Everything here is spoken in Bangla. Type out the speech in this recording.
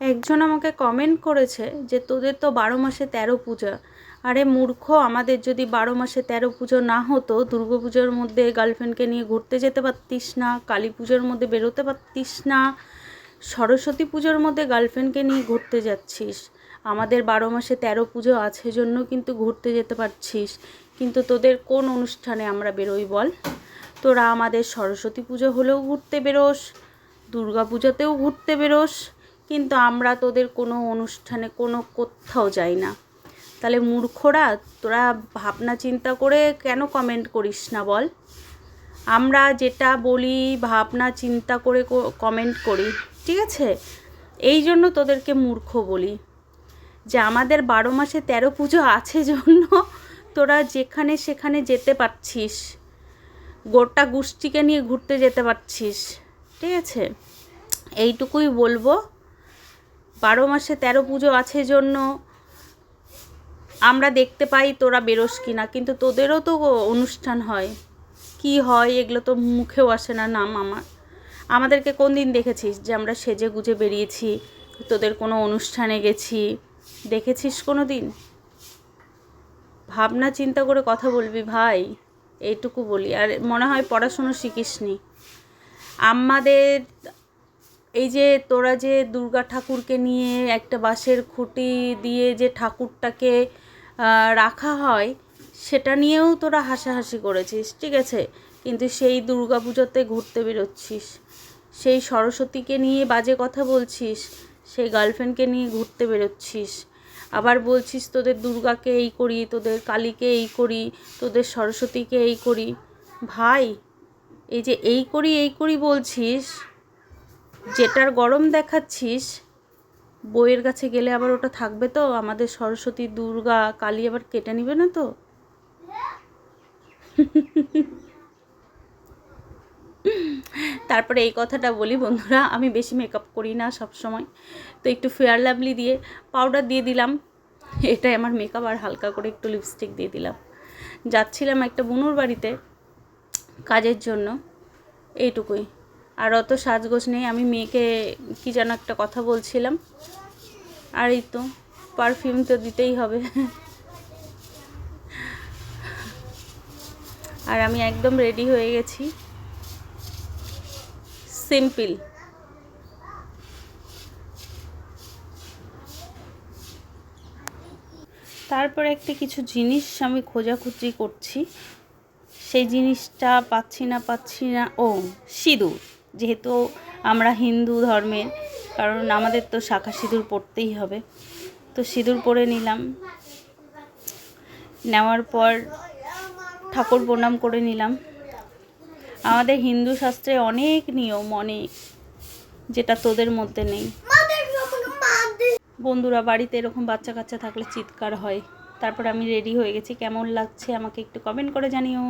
একজন আমাকে কমেন্ট করেছে যে, তোদের তো বারো মাসে তেরো পূজা। আরে মূর্খ, আমাদের যদি বারো মাসে তেরো পুজো না হতো, দুর্গা পুজোর মধ্যে গার্লফ্রেন্ডকে নিয়ে ঘুরতে যেতে পারতিস না, কালী পুজোর মধ্যে বেরোতে পারতিস না, সরস্বতী পুজোর মধ্যে গার্লফ্রেন্ডকে নিয়ে ঘুরতে যাচ্ছিস। আমাদের বারো মাসে তেরো পুজো আছে জন্য কিন্তু ঘুরতে যেতে পারছিস। কিন্তু তোদের কোন অনুষ্ঠানে আমরা বেরোই বল? তোরা আমাদের সরস্বতী পুজো হলেও ঘুরতে বেরোস, দুর্গা পুজোতেও ঘুরতে বেরোস কিন্তু আমরা তোদের কোনো অনুষ্ঠানে, কোনো কোথাও যাই না। তাহলে মূর্খরা, তোরা ভাবনা চিন্তা করে কেন কমেন্ট করিস না বল? আমরা যেটা বলি, ভাবনা চিন্তা করে কমেন্ট করি, ঠিক আছে? এই জন্য তোদেরকে মূর্খ বলি। যে আমাদের বারো মাসে তেরো পুজো আছে জন্য তোরা যেখানে সেখানে যেতে পারছিস। গোটা গোষ্ঠীকে নিয়ে ঘুরতে যেতে পারছিস, ঠিক আছে? এইটুকুই বলব। বারো মাসে তেরো পুজো আছে জন্য আমরা দেখতে পাই তোরা বেরোস কি না কিন্তু তোদেরও তো অনুষ্ঠান হয়। কি হয় এগুলো তো মুখেও আসে না, নাম আমার। আমাদেরকে কোন দিন দেখেছিস যে আমরা সেজে গুজে বেরিয়েছি, তোদের কোনো অনুষ্ঠানে গেছি? দেখেছিস কোনো দিন? ভাবনা চিন্তা করে কথা বলবি ভাই, এইটুকু বলি। আর মনে হয় পড়াশুনো শিখিসনি। আমাদের এই যে তোরা যে দুর্গা ঠাকুরকে নিয়ে একটা বাঁশের খুঁটি দিয়ে যে ঠাকুরটাকে রাখা হয়, সেটা নিয়েও তোরা হাসাহাসি করেছিস, ঠিক আছে? কিন্তু সেই দুর্গা পুজোতে ঘুরতে বেরোচ্ছিস, সেই সরস্বতীকে নিয়ে বাজে কথা বলছিস, সেই গার্লফ্রেন্ডকে নিয়ে ঘুরতে বেরোচ্ছিস, আবার বলছিস তোদের দুর্গাকে এই করি, তোদের কালীকে এই করি, তোদের সরস্বতীকে এই করি। ভাই, এই যে এই করি এই করি বলছিস যেটার গরম দেখাচ্ছিস, বইয়ের কাছে গেলে আবার ওটা থাকবে তো? আমাদের সরস্বতী, দুর্গা, কালী আবার কেটে নিবে না তো? তারপরে এই কথাটা বলি বন্ধুরা, আমি বেশি মেকআপ করি না সব সময় তো একটু ফেয়ার লাভলি দিয়ে পাউডার দিয়ে দিলাম। এটাই আমার মেকআপ আর হালকা করে একটু লিপস্টিক দিয়ে দিলাম। যাচ্ছিলাম একটা বুনুর বাড়িতে কাজের জন্য, এইটুকুই। আর অত সাজগোজ নেই। আমি মেয়েকে কী যেন একটা কথা বলছিলাম। আর এই তো পারফিউম তো দিতেই হবে। আর আমি একদম রেডি হয়ে গেছি। সিম্পল তারপরে একটা কিছু জিনিস আমি খোঁজাখুঁজি করছি। সেই জিনিসটা পাচ্ছি না পাচ্ছি না। ও, সিঁদুর। যেহেতু আমরা হিন্দু ধর্মের, কারণ আমাদের তো শাখা সিঁদুর পরতেই হবে। তো সিঁদুর পরে নিলাম। নেওয়ার পর ঠাকুর প্রণাম করে নিলাম। আমাদের হিন্দু শাস্ত্রে অনেক নিয়ম, অনেক, যেটা তোদের মধ্যে নেই। বন্ধুরা, বাড়িতে এরকম বাচ্চা কাচ্চা থাকলে চিৎকার হয়। তারপর আমি রেডি হয়ে গেছি। কেমন লাগছে আমাকে একটু কমেন্ট করে জানিও।